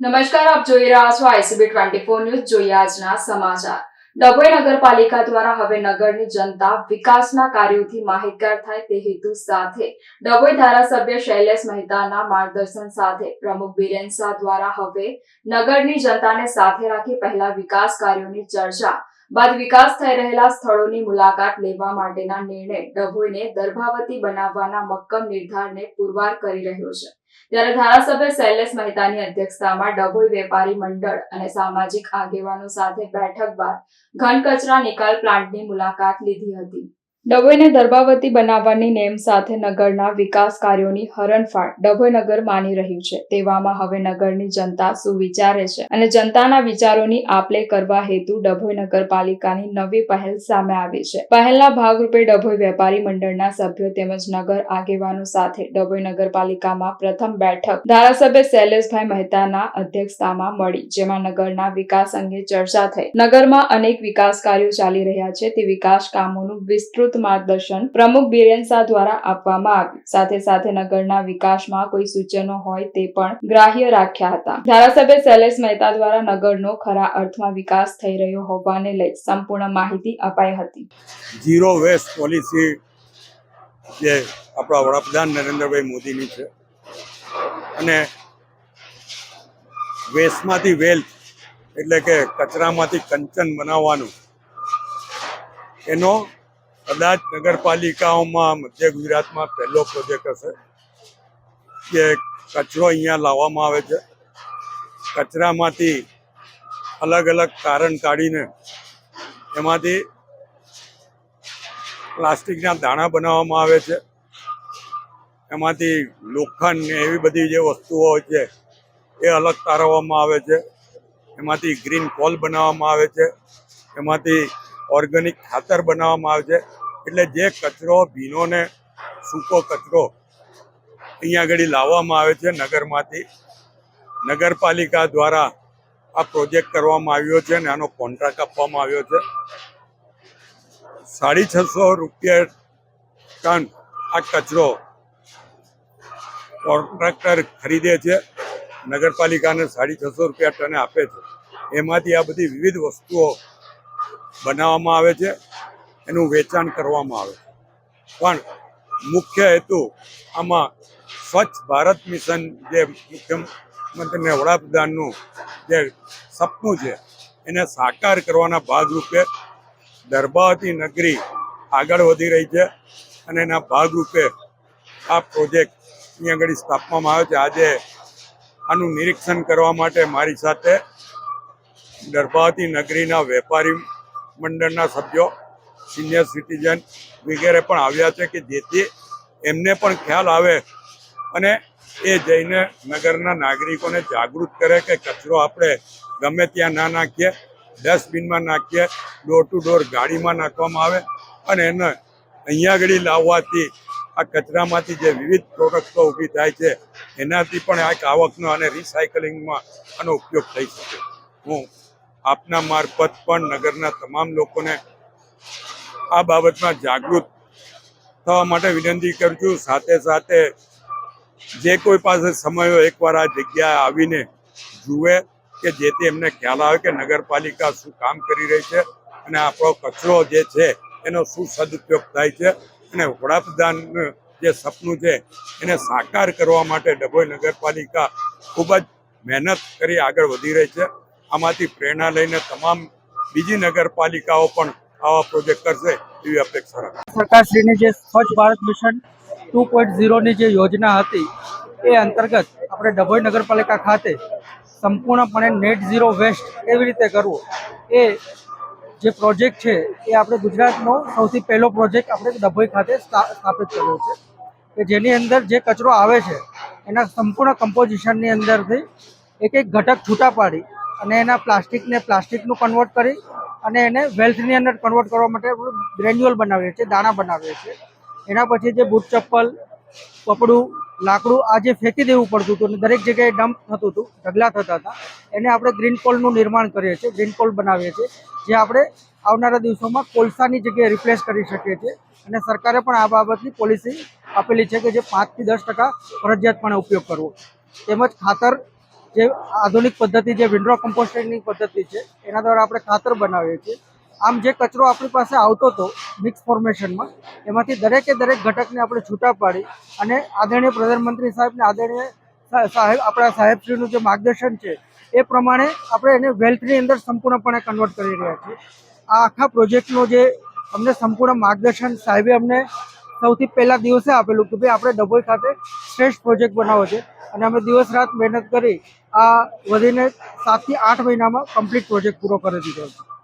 નમસ્કાર, આપ જોઈ રહ્યા છો આઈસીબી ટ્વેન્ટી ફોર ન્યૂઝ. જોઈએ આજના સમાચાર. ડભોઈ નગરપાલિકા દ્વારા હવે નગરની જનતા વિકાસના કાર્યોથી માહિતગાર થાય તે હેતુ સાથે ડભોઈ ધારાસભ્ય શૈલેષ મહેતાના માર્ગદર્શન સાથે પ્રમુખ બિરેન શાહ દ્વારા હવે નગરની જનતાને સાથે રાખી પહેલા વિકાસ કાર્યોની ચર્ચા બાદ વિકાસ થઈ રહેલા સ્થળોની મુલાકાત લેવા માટેના નિર્ણય ડભોઈને દર્ભાવતી બનાવવાના મક્કમ નિર્ધારને પુરવાર કરી રહ્યો છે. ત્યારે ધારાસભ્ય શૈલેષ મહેતાની અધ્યક્ષતામાં ડભોઈ વેપારી મંડળ અને સામાજિક આગેવાનો સાથે બેઠક બાદ ઘન કચરા નિકાલ પ્લાન્ટની મુલાકાત લીધી હતી. ડભોઈને દરબાવતી બનાવવાની નેમ સાથે નગરના વિકાસ કાર્યોની હરણફાળ ડભોઈ નગર માની રહ્યું છે. તેવામાં હવે નગરની જનતા સુવિચારે છે અને જનતાના વિચારોની આપલે કરવા હેતુ ડભોઈ નગરપાલિકાની નવી પહેલ સામે આવી છે. પહેલના ભાગરૂપે ડભોઈ વેપારી મંડળના સભ્યો તેમજ નગર આગેવાનો સાથે ડભોઈ નગરપાલિકામાં પ્રથમ બેઠક ધારાસભ્ય શૈલેષભાઈ મહેતાના અધ્યક્ષતામાં મળી, જેમાં નગરના વિકાસ અંગે ચર્ચા થઈ. નગરમાં અનેક વિકાસ કાર્યો ચાલી રહ્યા છે. તે વિકાસ કામોનું વિસ્તૃત માર્ગદર્શન પ્રમુખ બિરેન દ્વારા આપવામાં આવ્યું. સાથે સાથે નગરના વિકાસમાં કોઈ સૂચનો હોય તે પણ ગ્રાહ્ય રાખ્યા હતા. ધારાસભ્ય શૈલેષ મહેતા દ્વારા નગરનો ખરા અર્થમાં વિકાસ થઈ રહ્યો હોવાને લઈ સંપૂર્ણ માહિતી અપાઈ હતી. ઝીરો વેસ્ટ પોલિસી જે આપણા વડાપ્રધાન નરેન્દ્રભાઈ મોદીની છે. અને વેસ્ટમાંથી વેલ્થ એટલે કે કચરામાંથી કંચન બનાવવાનું એનો કદાચ નગરપાલિકાઓમાં મધ્ય ગુજરાતમાં પહેલો પ્રોજેક્ટ હશે. કે કચરો અહીંયા લાવવામાં આવે છે. કચરામાંથી અલગ અલગ કારણ કાઢીને એમાંથી પ્લાસ્ટિકના દાણા બનાવવામાં આવે છે. એમાંથી લોખંડ ને એવી બધી જે વસ્તુઓ છે, એ અલગ તારવવામાં આવે છે. એમાંથી ગ્રીન કોલ બનાવવામાં આવે છે. એમાંથી ઓર્ગેનિક ખાતર બનાવવામાં આવે છે. એટલે જે કચરો ભીનો ને સૂકો કચરો અહીંયા આગળ લાવવામાં આવે છે નગરમાંથી. નગરપાલિકા દ્વારા આ પ્રોજેક્ટ કરવામાં આવ્યો છે અને આનો કોન્ટ્રાક્ટ આપવામાં આવ્યો છે. સાડી છસો રૂપિયા ટન આ કચરો કોન્ટ્રાક્ટર ખરીદે છે. નગરપાલિકાને સાડી છસો રૂપિયા ટને આપે છે. એમાંથી આ બધી વિવિધ વસ્તુઓ બનાવવામાં આવે છે. એનું વેચાણ કરવામાં આવે. પણ મુખ્ય હેતુ આમાં સ્વચ્છ ભારત મિશન જે મુખ્યમંત્રીને વડાપ્રધાનનું જે સપનું છે, એને સાકાર કરવાના ભાગરૂપે દરબાવતી નગરી આગળ વધી રહી છે અને એના ભાગરૂપે આ પ્રોજેક્ટ અહીં આગળ સ્થાપવામાં આવ્યો છે. આજે આનું નિરીક્ષણ કરવા માટે મારી સાથે દરબાવતી નગરીના વેપારી મંડળના સભ્યો સિનિયર સિટીઝન વગેરે પણ આવ્યા છે કે જેથી એમને પણ ખ્યાલ આવે અને એ જઈને નગરના નાગરિકોને જાગૃત કરે કે કચરો આપણે ગમે ત્યાં ના નાખીએ, ડસ્ટબિનમાં નાખીએ ડોર ટુ ડોર ગાડીમાં નાખવામાં આવે અને એને અહીંયા આગળ લાવવાથી આ કચરામાંથી જે વિવિધ પ્રોડક્ટો ઊભી થાય છે, એનાથી પણ આ આવકનો અને રિસાયકલિંગમાં આનો ઉપયોગ થઈ શકે. હું આપના મારફત પણ નગરના તમામ લોકોને આ બાબતમાં જાગૃત થવા માટે વિનંતી કરું છું. સાથે સાથે જે કોઈ પાસે સમય હોય એકવાર આ જગ્યાએ આવીને જુએ કે જેથી એમને ખ્યાલ આવે કે નગરપાલિકા શું કામ કરી રહી છે અને આપણો કચરો જે છે એનો શું સદુપયોગ થાય છે અને વડાપ્રધાન જે સપનું છે એને સાકાર કરવા માટે ડભોઈ નગરપાલિકા ખૂબ જ મહેનત કરી આગળ વધી રહી છે. આમાંથી પ્રેરણા લઈને તમામ બીજી નગરપાલિકાઓ પણ આવા પ્રોજેક્ટ કરશે એવી અપેક્ષા રાખે. સરકારશ્રીની જે Swachh Bharat mission two point ઝીરોની જે યોજના હતી, એ અંતર્ગત આપણે ડભોઈ નગરપાલિકા ખાતે સંપૂર્ણપણે નેટ ઝીરો વેસ્ટ કેવી રીતે કરવું, એ જે પ્રોજેક્ટ છે, એ આપણે ગુજરાતનો સૌથી પહેલો પ્રોજેક્ટ આપણે ડભોઈ ખાતે સ્થા- સ્થાપિત કર્યો છે. કે જેની અંદર જે કચરો આવે છે, એના સંપૂર્ણ કમ્પોઝિશનની અંદરથી એક એક ઘટક છૂટા પાડી અને એના પ્લાસ્ટિકને પ્લાસ્ટિકનું કન્વર્ટ કરી અને એને વેલ્થની અંદર કન્વર્ટ કરવા માટે ગ્રેન્યુઅલ બનાવીએ છીએ, દાણા બનાવીએ છીએ. એના પછી જે બૂટ ચપ્પલ, કપડું, લાકડું, આ જે ફેંકી દેવું પડતું હતું અને દરેક જગ્યાએ ડમ્પ થતું હતું, ઢગલા થતા હતા, એને આપણે ગ્રીન કોલનું નિર્માણ કરીએ છીએ ગ્રીન કોલ બનાવીએ છીએ, જે આપણે આવનારા દિવસોમાં કોલસાની જગ્યાએ રિપ્લેસ કરી શકીએ છીએ અને સરકારે પણ આ બાબતની પોલિસી આપેલી છે કે જે પાંચથી દસ ટકા ફરજિયાતપણે ઉપયોગ કરવો. તેમજ ખાતર જે આધુનિક પદ્ધતિ જે વિન્ડ્રો કમ્પોસ્ટિંગની પદ્ધતિ છે, એના દ્વારા આપણે ખાતર બનાવીએ છીએ. આમ જે કચરો આપણી પાસે આવતો હતો મિક્સ ફોર્મેશનમાં એમાંથી દરેકે દરેક ઘટકને આપણે છૂટા પાડી અને આદરણીય પ્રધાનમંત્રી સાહેબને આદરણીય સાહેબ, આપણા સાહેબશ્રીનું જે માર્ગદર્શન છે, એ પ્રમાણે આપણે એને વેલ્થની અંદર સંપૂર્ણપણે કન્વર્ટ કરી રહ્યા છીએ. આ આખા પ્રોજેક્ટનો જે અમને સંપૂર્ણ માર્ગદર્શન સાહેબે અમને સૌથી પહેલા દિવસે આપેલું કે ભાઈ, આપણે ડભોઈ ખાતે શ્રેષ્ઠ પ્રોજેક્ટ બનાવવો છે. અને અમે દિવસ રાત મહેનત કરી આ વધીને સાતથી આઠ મહિનામાં કમ્પ્લીટ પ્રોજેક્ટ પૂરો કરી દીધો છે.